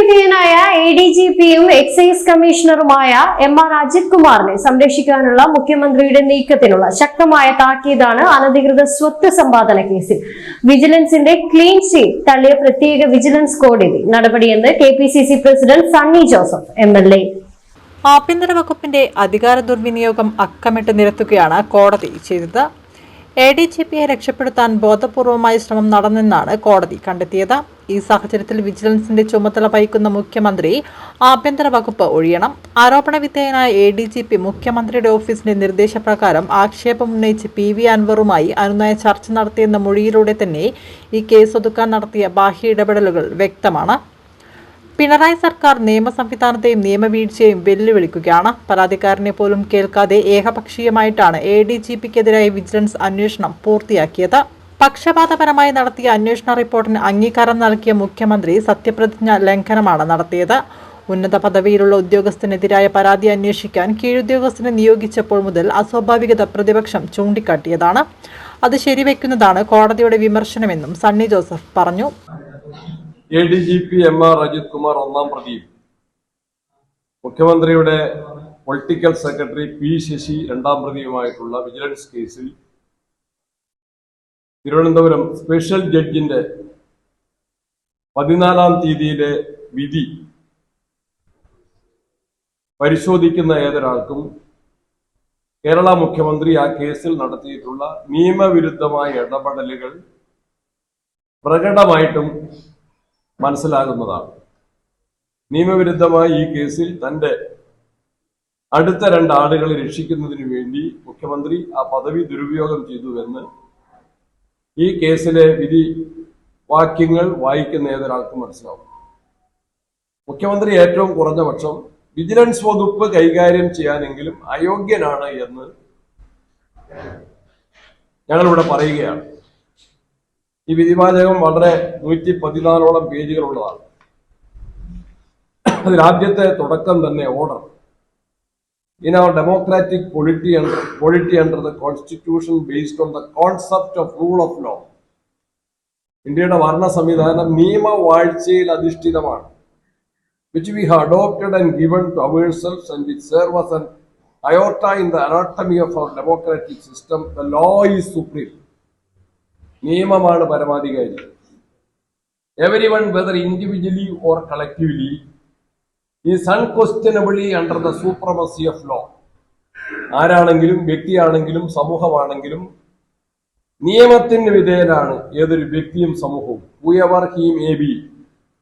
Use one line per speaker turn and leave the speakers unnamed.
വിധേയനായ A D G പിയും excise കമ്മീഷണറുമായ എം ആർ അജിത് കുമാറിനെ സംരക്ഷിക്കാനുള്ള മുഖ്യമന്ത്രിയുടെ നീക്കത്തിനുള്ള ശക്തമായ താക്കീതാണ് അനധികൃത സ്വത്ത് സമ്പാദന കേസിൽ. വിജിലൻസിന്റെ ക്ലീൻ ചീറ്റ് തള്ളിയ പ്രത്യേക വിജിലൻസ് കോടതി നടപടിയെന്ന് K P C C president Sunny Joseph M L A
ആഭ്യന്തര വകുപ്പിന്റെ അധികാര ദുർവിനിയോഗം അക്കമിട്ട് നിരത്തുകയാണ് കോടതി ചെയ്തത്. എ ഡി ജി പിയെ രക്ഷപ്പെടുത്താൻ ബോധപൂർവമായ ശ്രമം നടന്നെന്നാണ് കോടതി കണ്ടെത്തിയത്. ഈ സാഹചര്യത്തിൽ വിജിലൻസിന്റെ ചുമതല വഹിക്കുന്ന മുഖ്യമന്ത്രി ആഭ്യന്തര വകുപ്പ് ഒഴിയണം. ആരോപണ വിധേയനായ എ ഡി ജി പി മുഖ്യമന്ത്രിയുടെ ഓഫീസിന്റെ നിർദ്ദേശപ്രകാരം ആക്ഷേപം ഉന്നയിച്ച് പി വി അൻവറുമായി അനുനയ ചർച്ച നടത്തിയെന്ന മൊഴിയിലൂടെ തന്നെ ഈ കേസ് ഒതുക്കാൻ നടത്തിയ ബാഹ്യ ഇടപെടലുകൾ വ്യക്തമാണ്. പിണറായി സർക്കാർ നിയമ സംവിധാനത്തെയും നിയമവീഴ്ചയെയും വെല്ലുവിളിക്കുകയാണ്. പരാതിക്കാരനെ പോലും കേൾക്കാതെ ഏകപക്ഷീയമായിട്ടാണ് എ ഡി ജി പിക്കെതിരായ വിജിലൻസ് അന്വേഷണം പൂർത്തിയാക്കിയത്. പക്ഷപാതപരമായി നടത്തിയ അന്വേഷണ റിപ്പോർട്ടിന് അംഗീകാരം നൽകിയ മുഖ്യമന്ത്രി സത്യപ്രതിജ്ഞ ലംഘനമാണ് നടത്തിയത്. ഉന്നത പദവിയിലുള്ള ഉദ്യോഗസ്ഥനെതിരായ പരാതി അന്വേഷിക്കാൻ കീഴുദ്യോഗസ്ഥനെ നിയോഗിച്ചപ്പോൾ മുതൽ അസ്വാഭാവികത പ്രതിപക്ഷം ചൂണ്ടിക്കാട്ടിയതാണ്. അത് ശരിവെക്കുന്നതാണ് കോടതിയുടെ വിമർശനമെന്നും സണ്ണി ജോസഫ് പറഞ്ഞു.
A D G P M R Ajith Kumar ഒന്നാം പ്രതിയും മുഖ്യമന്ത്രിയുടെ പൊളിറ്റിക്കൽ സെക്രട്ടറി പി ശശി രണ്ടാം പ്രതിയുമായിട്ടുള്ള വിജിലൻസ് കേസിൽ തിരുവനന്തപുരം സ്പെഷ്യൽ ജഡ്ജിന്റെ പതിനാലാം തീയതിയിലെ വിധി പരിശോധിക്കുന്ന ഏതൊരാൾക്കും കേരള മുഖ്യമന്ത്രി ആ കേസിൽ നടത്തിയിട്ടുള്ള നിയമവിരുദ്ധമായ ഇടപെടലുകൾ പ്രകടമായിട്ടും മനസ്സിലാകുന്നതാണ്. നിയമവിരുദ്ധമായി ഈ കേസിൽ തന്റെ അടുത്ത രണ്ട് ആളുകളെ രക്ഷിക്കുന്നതിന് വേണ്ടി മുഖ്യമന്ത്രി ആ പദവി ദുരുപയോഗം ചെയ്തുവെന്ന് ഈ കേസിലെ വിധി വാക്യങ്ങൾ വായിക്കുന്ന ഏതൊരാൾക്കും മനസ്സിലാവും. മുഖ്യമന്ത്രി ഏറ്റവും കുറഞ്ഞ പക്ഷം വിജിലൻസ് വകുപ്പ് കൈകാര്യം ചെയ്യാനെങ്കിലും അയോഗ്യനാണ് എന്ന് ഞങ്ങളിവിടെ പറയുകയാണ്. ഈ വിധിവാചകം വളരെ നൂറ്റി പതിനാലോളം പേജുകളുള്ളതാണ്. അതിൽ ആദ്യത്തെ തുടക്കം തന്നെ order in our democratic polity polity under the constitution based on the concept of rule of law ഇന്ത്യയുടെ ഭരണ സംവിധാനം നിയമവാഴ്ചയിൽ അധിഷ്ഠിതമാണ്. Which we have adopted and given to ourselves and which serve an aorta in the anatomy of our democratic system, the law is supreme. നിയമമാണ് പരമാധികാരി everyone whether individually or collectively is unquestionably under the supremacy of law ആരാണെങ്കിലും വ്യക്തിയാണെങ്കിലും സമൂഹമാണെങ്കിലും നിയമത്തിന് വിധേയനാണ് ഏതൊരു വ്യക്തിയും സമൂഹവും. He may be